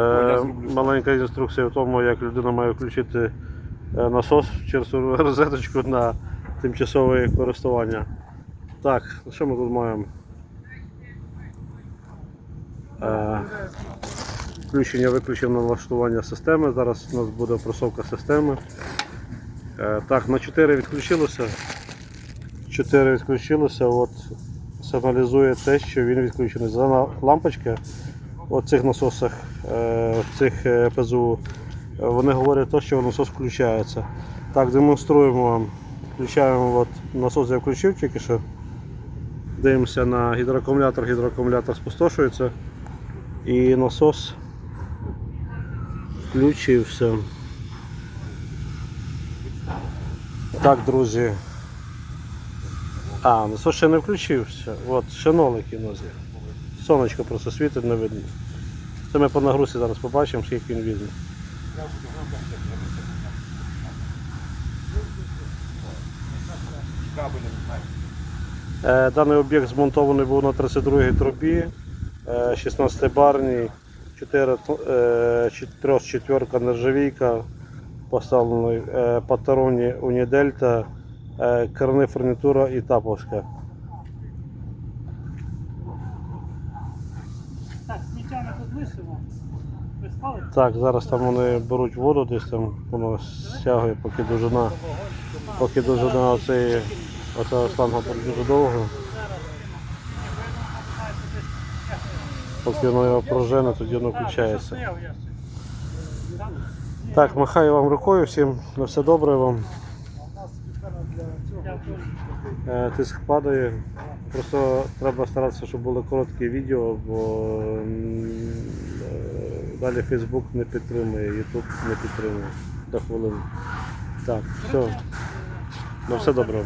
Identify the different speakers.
Speaker 1: Е, Маленька інструкція в тому, як людина має включити е, насос через розеточку на тимчасове користування. Так, що ми тут маємо? Е, Включення виключення налаштування системи. Зараз у нас буде просовка системи. Так, на 4 відключилося. 4 відключилося. От сигналізує те, що він відключений. Зелена лампочка в цих насосах, е, цих е, ПЗУ, вони говорять те, що насос включається. Так, демонструємо вам. Включаємо от, насос я включив тільки що. Дивимося на гідроакумулятор, гідроакумулятор спустошується. І насос включився. Так, друзі. А, насос ще не включився. От, ще нас є. Сонечко просто світить, не видно. Це ми по нагрузці зараз побачимо, скільки він візьме. Е, Даний об'єкт змонтований був на 32-й трубі, 16 барній, 4, е, 4 нержавійка, поставлений е, патароні Унідельта, е, керни фурнітура і таповська.
Speaker 2: Так, сміття ми тут лишимо. Ви?
Speaker 1: Так, зараз там вони беруть воду, десь там воно стягує, поки довжина, поки довжина оцеї, оцього шланга дуже довго. Поки воно його прожене, тоді воно включається. Так, махаю вам рукою всім, на все добре вам. Тиск падає. Просто треба старатися, щоб були короткі відео, бо е, далі Facebook не підтримує, YouTube не підтримує до хвилин. Так, все. На все добре.